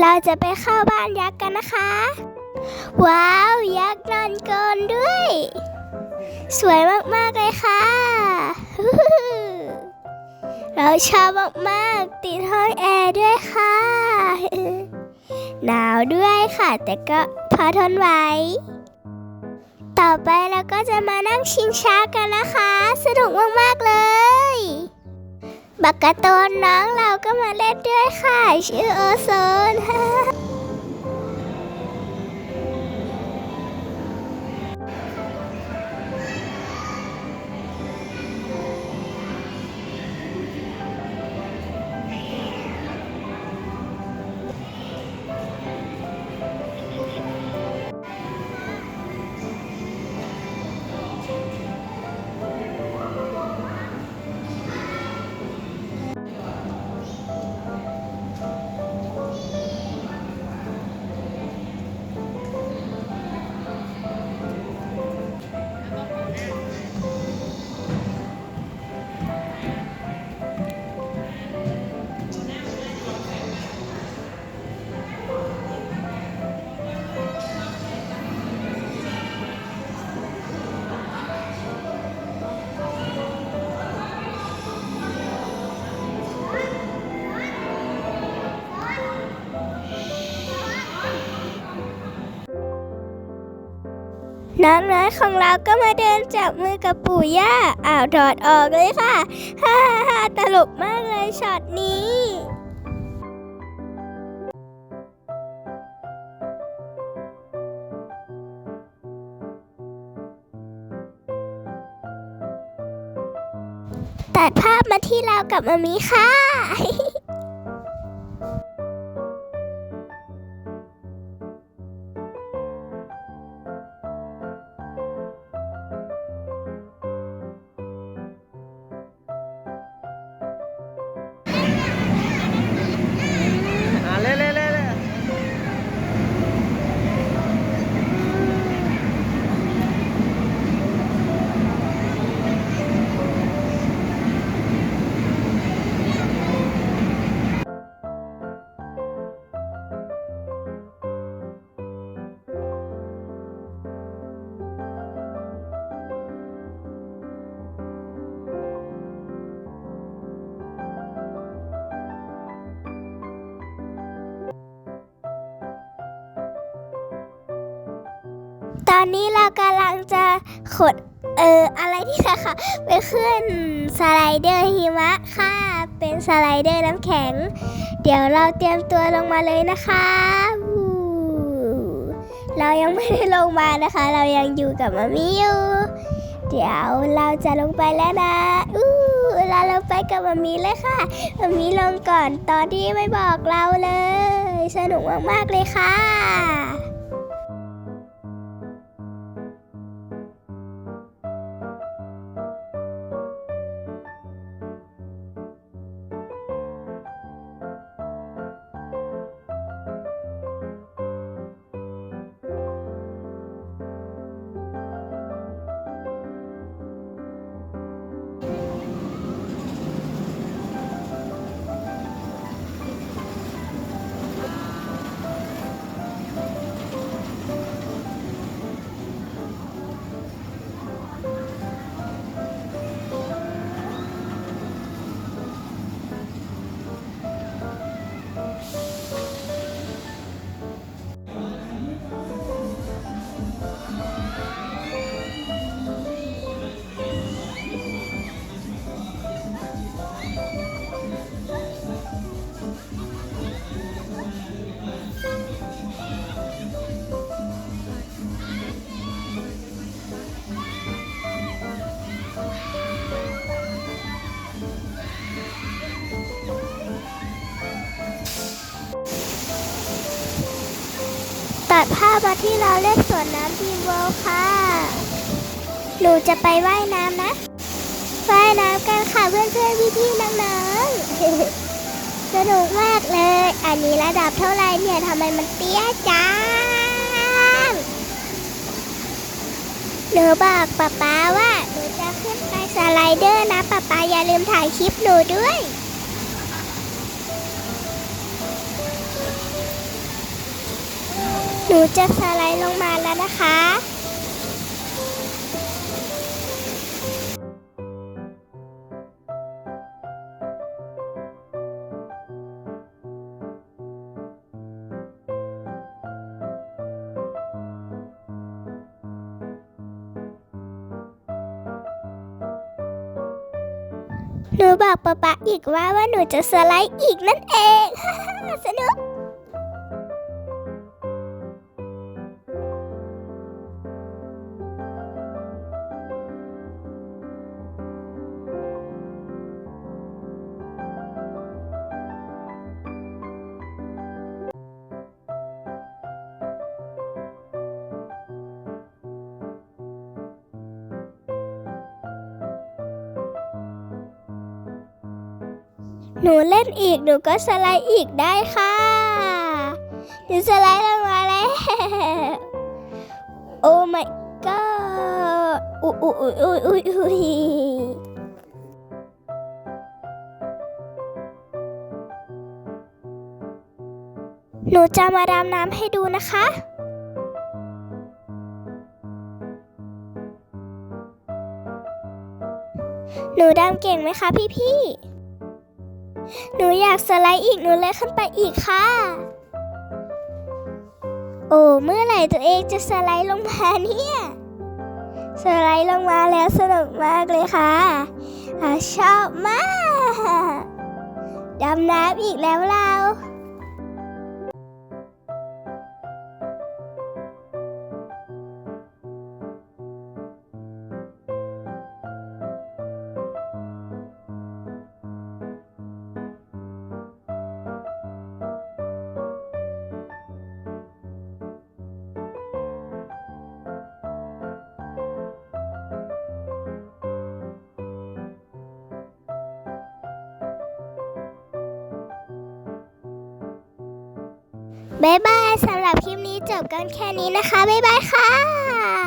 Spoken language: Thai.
เราจะไปเข้าบ้านยักษ์กันนะคะ ว้าว ยักษ์นอนกลนด้วย สวยมาก ๆ เลยค่ะ เราชอบมาก ๆ ติดห้องแอร์ด้วยค่ะ หนาวด้วยค่ะ แต่ก็พอทนไหวต่อไปเราก็จะมานั่งชิงช้ากันนะคะ สนุกมาก ๆ เลย บักกะโตนน้องเราก็มาเล่นด้วยค่ะ ชื่อโอโซน น้องน้อยของเราก็มาเดินจับมือกับปู่ย่าอ้าวถอดออกเลยค่ะฮ่าฮ่าตลกมากเลยช็อตนี้ตัดภาพมาที่เรากับมามีค่ะ ตอนนี้เรากำลังจะขดเอออะไรที่นะคะไปขึ้นสไลเดอร์หิมะค่ะ เป็นสไลเดอร์น้ำแข็ง เดี๋ยวเราเตรียมตัวลงมาเลยนะคะวู้เรายังไม่ได้ลงมานะคะ เรายังอยู่กับมามิอยู่ เดี๋ยวเราจะลงไปแล้วนะอู้เราลงไปกับมามีเลยค่ะมามีลงก่อนตอนที่ไม่บอกเราเลย สนุกมากๆเลยค่ะ ตัดภาพมาที่เราเล่นสวนน้ำทีเวิลด์ค่ะ หนูจะไปว่ายน้ำนะ ว่ายน้ำกันค่ะเพื่อนเพื่อนพี่พี่ๆน้องๆสนุกมากเลย อันนี้ระดับเท่าไรเนี่ยทำไมมันเตี้ยจังหนูบอกป๊าป๊าว่าหนูจะขึ้นไปสไลเดอร์นะป๊าป๊าอย่าลืมถ่ายคลิปหนูด้วย นูจะสไลด์ลงมาแล้วนะคะ หนูบอกป๊าป๊าอีกว่าว่าหนูจะสไลด์อีกนั่นเอง สนุก หนูเล่นอีกหนูก็สไลด์อีกได้ค่ะหนูสไลด์ลงมาแล้วโอ้ my god อุ้ยอุ้ยอุ้ยอุ้ยอุ้ยหนูจะมาดำน้ำให้ดูนะคะหนูดำเก่งไหมคะพี่ๆ หนูอยากสไลด์อีกหนูเลยขึ้นไปอีกค่ะ โอ้เมื่อไหร่ตัวเองจะสไลด์ลงมาเนี่ยสไลด์ลงมาแล้วสนุกมากเลยค่ะอชอบมาก ดำน้ำอีกแล้วเรา บ๊ายบายสำหรับคลิปนี้จบกันแค่นี้นะคะ บ๊ายบายค่ะ